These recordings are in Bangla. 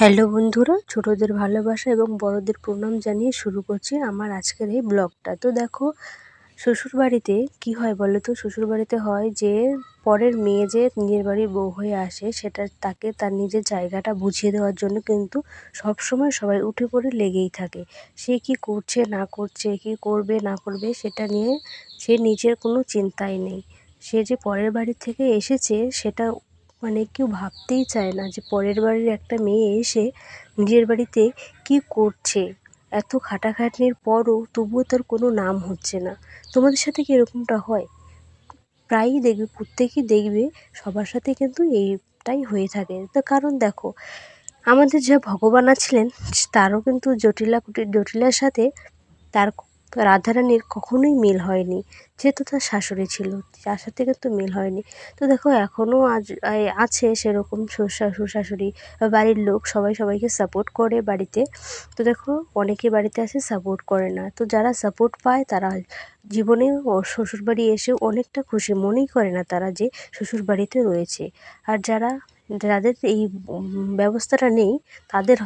হ্যালো বন্ধুরা, ছোটদের ভালোবাসা এবং বড়দের প্রণাম জানিয়ে শুরু করছি আমার আজকের এই ব্লগটা। তো দেখো, শ্বশুরবাড়িতে কি হয় বলো তো? শ্বশুরবাড়িতে হয় যে, পরের মেয়ে যে নিজের বাড়ির বউ হয়ে আসে, সেটা তাকে তার নিজের জায়গাটা বুঝিয়ে দেওয়ার জন্য কিন্তু সব সময় সবাই উঠে পড়ে লেগেই থাকে। সে কি করছে, না করছে, কি করবে, না করবে, সেটা নিয়ে সে নিজের কোনো চিন্তাই নেই। সে যে পরের বাড়ি থেকে এসেছে, সেটা মানে কেউ ভাবতেই চায় না যে পরের বাড়ির একটা মেয়ে এসে নিজের বাড়িতে কি করছে। এত খাটাখাটনির পরও তবুও তার কোনো নাম হচ্ছে না। তোমাদের সাথে কি এরকমটা হয়? প্রায়ই দেখবে, প্রত্যেকেই দেখবে, সবার সাথে কিন্তু এইটাই হয়ে থাকে। তো কারণ দেখো, আমাদের যা ভগবান আছিলেন, তারও কিন্তু জটিলা জটিলার সাথে তার রাধারানীর কখনোই মিল হয়নি। যেহেতু তার শাশুড়ি ছিল, তার সাথে কিন্তু মিল হয়নি। তো দেখো এখনও আজ আছে সেরকম শ্বশুর বাড়ির লোক সবাই সবাইকে সাপোর্ট করে বাড়িতে। তো দেখো, অনেকে বাড়িতে আসে সাপোর্ট করে না। তো যারা সাপোর্ট পায়, তারা জীবনে শ্বশুরবাড়ি এসেও অনেকটা খুশি। মনেই করে না তারা যে শ্বশুরবাড়িতে রয়েছে। আর যারা, যাদের এই ব্যবস্থাটা নেই, তাদের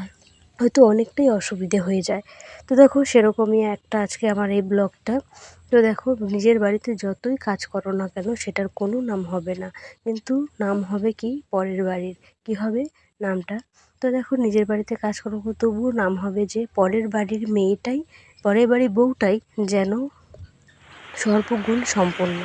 হয়তো অনেকটাই অসুবিধে হয়ে যায়। তো দেখো সেরকমই একটা আজকে আমার এই ব্লগটা। তো দেখো নিজের বাড়িতে যতই কাজ করো না কেন সেটার কোনো নাম হবে না। কিন্তু নাম হবে কি? পরের বাড়ির। কি হবে? নামটা। তো দেখো নিজের বাড়িতে কাজ করো তবুও নাম হবে যে পরের বাড়ির মেয়েটাই, পরের বাড়ির বউটাই যেন সর্বগুণ সম্পন্ন।